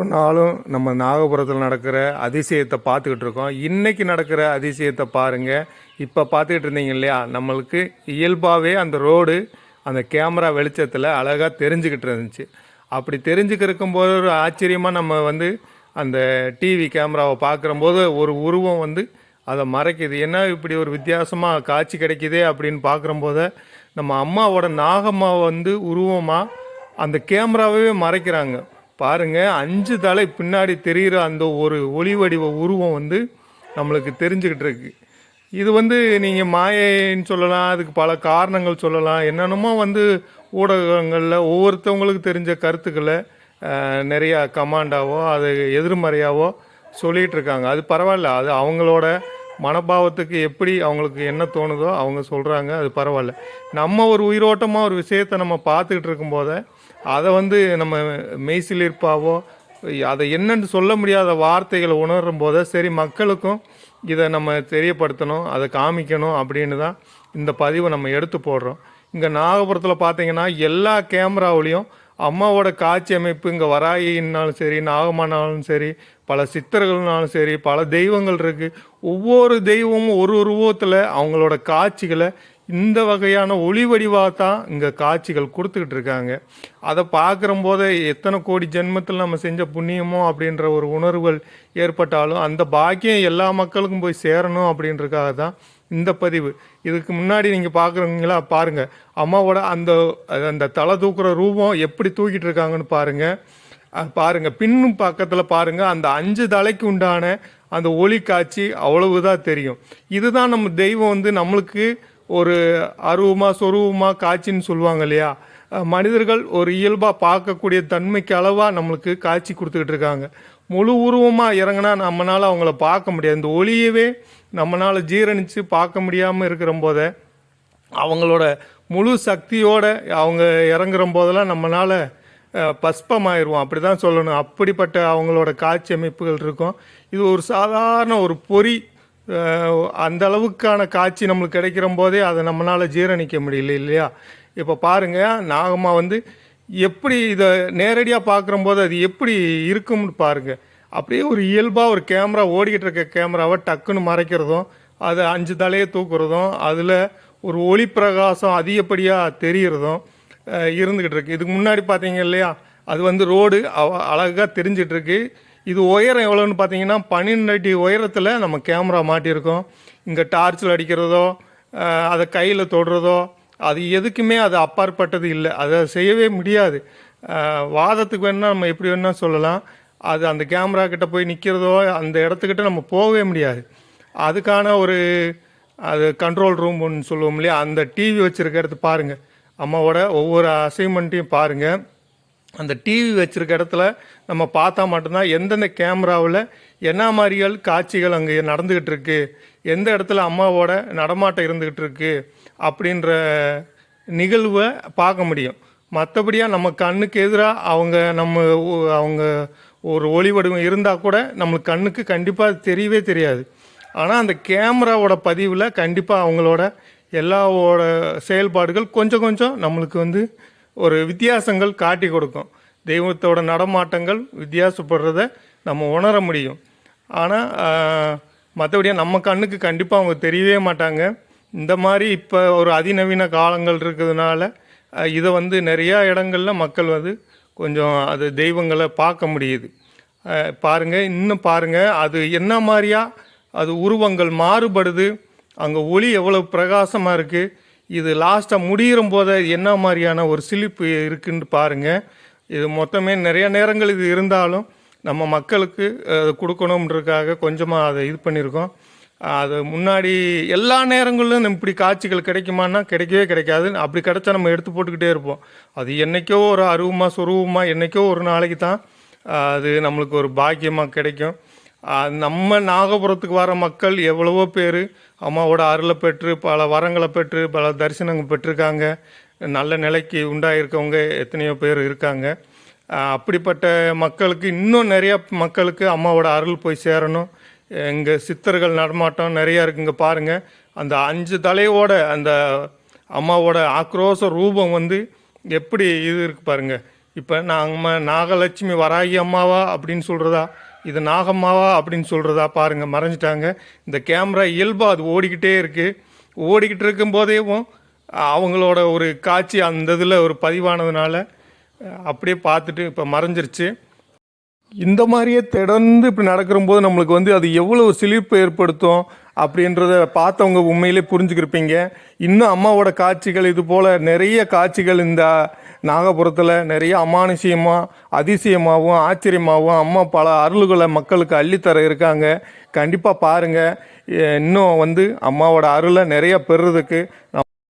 ஒரு நாளும் நம்ம நாகபுரத்தில் நடக்கிற அதிசயத்தை பார்த்துக்கிட்டு இருக்கோம். இன்றைக்கி நடக்கிற அதிசயத்தை பாருங்க. இப்போ பார்த்துக்கிட்டு இருந்தீங்க இல்லையா? நம்மளுக்கு இயல்பாகவே அந்த ரோடு அந்த கேமரா வெளிச்சத்தில் அழகாக தெரிஞ்சுக்கிட்டு இருந்துச்சு. அப்படி தெரிஞ்சுக்கிருக்கும் போது ஒரு ஆச்சரியமாக நம்ம வந்து அந்த டிவி கேமராவை பார்க்குறம்போது ஒரு உருவம் வந்து அதை மறைக்குது. என்ன இப்படி ஒரு வித்தியாசமாக காட்சி கிடைக்குதே அப்படின்னு பார்க்குறம்போது நம்ம அம்மாவோட நாகம்மாவை வந்து உருவமாக அந்த கேமராவே மறைக்கிறாங்க. பாருங்க அஞ்சு தலை பின்னாடி தெரிகிற அந்த ஒரு ஒளி வடிவ உருவம் வந்து நம்மளுக்கு தெரிஞ்சுக்கிட்டு இருக்கு. இது வந்து நீங்கள் மாயைன்னு சொல்லலாம் அதுக்கு பல காரணங்கள் சொல்லலாம். என்னென்னமோ வந்து ஊடகங்களில் ஒவ்வொருத்தவங்களுக்கு தெரிஞ்ச கருத்துக்களை நிறையா கமாண்டாவோ அது எதிர்மறையாவோ சொல்லிகிட்டு இருக்காங்க. அது பரவாயில்ல அது அவங்களோட மனபாவத்துக்கு எப்படி அவங்களுக்கு என்ன தோணுதோ அவங்க சொல்கிறாங்க அது பரவாயில்ல. நம்ம ஒரு உயிரோட்டமாக ஒரு விஷயத்தை நம்ம பார்த்துக்கிட்டு இருக்கும்போத அதை வந்து நம்ம மெய்சிலிருப்பாவோ அதை என்னன்னு சொல்ல முடியாத வார்த்தைகளை உணரும் போதே சரி மக்களுக்கும் இதை நம்ம தெரியப்படுத்தணும் அதை காமிக்கணும் அப்படின்னு தான் இந்த பதிவை நம்ம எடுத்து போடுறோம். இங்கே நாகபுரத்தில் பார்த்தீங்கன்னா எல்லா கேமராவுலேயும் அம்மாவோட காட்சி அமைப்பு இங்கே வராயின்னாலும் சரி நாகமானாலும் சரி பல சித்தர்கள்னாலும் சரி பல தெய்வங்கள் இருக்குது ஒவ்வொரு தெய்வமும் ஒரு உருவத்தில் அவங்களோட காட்சிகளை இந்த வகையான ஒளி வடிவாக தான் இங்கே காட்சிகள் கொடுத்துக்கிட்டு இருக்காங்க. அதை பார்க்குற போதே எத்தனை கோடி ஜென்மத்தில் நம்ம செஞ்ச புண்ணியமோ அப்படின்ற ஒரு உணர்வுகள் ஏற்பட்டாலும் அந்த பாக்கியம் எல்லா மக்களுக்கும் போய் சேரணும் அப்படின்றக்காக தான் இந்த பதிவு. இதுக்கு முன்னாடி நீங்கள் பார்க்குறீங்களா? பாருங்கள் அம்மாவோட அந்த அந்த தலை தூக்குற ரூபம் எப்படி தூக்கிட்டு இருக்காங்கன்னு பாருங்கள் பாருங்கள் பின்னும் பக்கத்தில் பாருங்கள் அந்த அஞ்சு தலைக்கு உண்டான அந்த ஒளி காட்சி அவ்வளவுதான் தெரியும். இதுதான் நம்ம தெய்வம் வந்து நம்மளுக்கு ஒரு அருவமாக சொருவமாக காட்சின்னு சொல்லுவாங்க இல்லையா? மனிதர்கள் ஒரு இயல்பாக பார்க்கக்கூடிய தன்மைக்கு அளவாக நம்மளுக்கு காட்சி கொடுத்துக்கிட்டு இருக்காங்க. முழு உருவமாக இறங்கினா நம்மளால் அவங்கள பார்க்க முடியாது. இந்த ஒளியவே நம்மளால் ஜீரணித்து பார்க்க முடியாமல் இருக்கிற போதே அவங்களோட முழு சக்தியோட அவங்க இறங்குற போதெல்லாம் நம்மளால் பஸ்பமாயிருவோம். அப்படி தான் சொல்லணும். அப்படிப்பட்ட அவங்களோட காட்சி அமைப்புகள் இருக்கும். இது ஒரு சாதாரண ஒரு பொறி அந்த அளவுக்கான காட்சி நம்மளுக்கு கிடைக்கிற போதே அதை நம்மளால் ஜீரணிக்க முடியல இல்லையா? இப்போ பாருங்கள் நாகம்மா வந்து எப்படி இதை நேரடியாக பார்க்குறம்போது அது எப்படி இருக்கும்னு பாருங்கள் அப்படியே ஒரு இயல்பாக ஒரு கேமரா ஓடிக்கிட்டு இருக்க கேமராவை டக்குன்னு மறைக்கிறதும் அதை அஞ்சு தலையை தூக்குறதும் அதில் ஒரு ஒளி பிரகாசம் அதிகப்படியாக தெரிகிறதும் இருந்துக்கிட்டு இருக்கு. இதுக்கு முன்னாடி பார்த்தீங்க இல்லையா? அது வந்து ரோடு அழகாக தெரிஞ்சிட்ருக்கு இருக்கு. இது உயரம் எவ்வளோன்னு பார்த்தீங்கன்னா பன்னெண்டு அடி உயரத்தில் நம்ம கேமரா மாட்டியிருக்கோம். இங்கே டார்ச்சில் அடிக்கிறதோ அதை கையில் தொடுறதோ அது எதுக்குமே அது அப்பாற்பட்டது இல்லை. அதை செய்யவே முடியாது. வாதத்துக்கு வேணால் நம்ம எப்படி வேணால் சொல்லலாம். அது அந்த கேமரா கிட்ட போய் நிற்கிறதோ அந்த இடத்துக்கிட்ட நம்ம போகவே முடியாது. அதுக்கான ஒரு அது கண்ட்ரோல் ரூம் ஒன்று சொல்லுவோம் இல்லையா? அந்த டிவி வச்சுருக்க இடத்து பாருங்கள் அம்மாவோட ஒவ்வொரு அசைன்மெண்ட்டையும் பாருங்கள் அந்த டிவி வச்சுருக்க இடத்துல நம்ம பார்த்தா மட்டும்தான் எந்தெந்த கேமராவில் என்ன மாதிரிகள் காட்சிகள் அங்கே நடந்துக்கிட்டு இருக்கு எந்த இடத்துல அம்மாவோட நடமாட்டம் இருந்துக்கிட்டு இருக்கு அப்படின்ற நிகழ்வை பார்க்க முடியும். மற்றபடியாக நம்ம கண்ணுக்கு எதிராக அவங்க நம்ம அவங்க ஒரு ஒளி வடிவம் இருந்தால் கூட நம்மளுக்கு கண்ணுக்கு கண்டிப்பாக தெரியவே தெரியாது. ஆனால் அந்த கேமராவோட பதிவில் கண்டிப்பாக அவங்களோட எல்லாவோட செயல்பாடுகள் கொஞ்சம் கொஞ்சம் நம்மளுக்கு வந்து ஒரு வித்தியாசங்கள் காட்டி கொடுக்கும். தெய்வத்தோட நடமாட்டங்கள் வித்தியாசப்படுறத நம்ம உணர முடியும். ஆனால் மற்றபடியாக நம்ம கண்ணுக்கு கண்டிப்பாக அவங்க தெரியவே மாட்டாங்க. இந்த மாதிரி இப்போ ஒரு அதிநவீன காலங்கள் இருக்கிறதுனால இதை வந்து நிறையா இடங்கள்ல மக்கள் வந்து கொஞ்சம் அது தெய்வங்களை பார்க்க முடியுது. பாருங்கள் பாருங்க இன்னும் பாருங்க அது என்ன மாதிரியா அது உருவங்கள் மாறுபடுது அங்கே ஒளி எவ்வளோ பிரகாசமாக இருக்குது இது லாஸ்ட்டாக முடிகிற போது என்ன மாதிரியான ஒரு சிலிப்பு இருக்குன்னு பாருங்கள் இது மொத்தமே நிறைய நேரங்கள் இது இருந்தாலும் நம்ம மக்களுக்கு அதை கொடுக்கணுன்றதுக்காக கொஞ்சமாக அதை இது பண்ணியிருக்கோம் அது முன்னாடி எல்லா நேரங்களிலும் நம்ம இப்படி காட்சிகள் கிடைக்குமான்னா கிடைக்கவே கிடைக்காது. அப்படி கிடைச்சா நம்ம எடுத்து போட்டுக்கிட்டே இருப்போம். அது என்னைக்கோ ஒரு அருவமாக சொருவமாக என்றைக்கோ ஒரு நாளைக்கு தான் அது நம்மளுக்கு ஒரு பாக்கியமாக கிடைக்கும். நம்ம நாகபுரத்துக்கு வர மக்கள் எவ்வளவோ பேர் அம்மாவோட அருளை பெற்று பல வரங்களை பெற்று பல தரிசனங்கள் பெற்றிருக்காங்க. நல்ல நிலைக்கு உண்டாயிருக்கவங்க எத்தனையோ பேர் இருக்காங்க. அப்படிப்பட்ட மக்களுக்கு இன்னும் நிறையா மக்களுக்கு அம்மாவோட அருள் போய் சேரணும். இங்கே சித்தர்கள் நடமாட்டம் நிறையா இருக்குங்க பாருங்கள் அந்த அஞ்சு தலையோட அந்த அம்மாவோட ஆக்ரோஷ ரூபம் வந்து எப்படி இது இருக்கு பாருங்க. இப்போ நம்ம நாகலட்சுமி வராகி அம்மாவா அப்படின்னு சொல்கிறதா இது நாகம்மாவா அப்படின்னு சொல்கிறதா பாருங்கள் மறைஞ்சிட்டாங்க. இந்த கேமரா இயல்பாக அது ஓடிக்கிட்டே இருக்குது ஓடிக்கிட்டு இருக்கும்போதேவும் அவங்களோட ஒரு காட்சி அந்த இதில் ஒரு பதிவானதுனால அப்படியே பார்த்துட்டு இப்போ மறைஞ்சிருச்சு. இந்த மாதிரியே தொடர்ந்து இப்படி நடக்கிறம்போது நம்மளுக்கு வந்து அது எவ்வளோ சிலிர்ப்பு ஏற்படுத்தும் அப்படின்றத பார்த்தவங்க உண்மையிலே புரிஞ்சுக்கிருப்பீங்க. இன்னும் அம்மாவோட காட்சிகள் இது போல் நிறைய காட்சிகள் இந்த நாகபுரத்தில் நிறைய அமானுஷியமாக அதிசயமாகவும் ஆச்சரியமாகவும் அம்மா பல அருள்களை மக்களுக்கு அள்ளித்தர இருக்காங்க. கண்டிப்பாக பாருங்கள் இன்னும் வந்து அம்மாவோட அருளை நிறைய பெறுறதுக்கு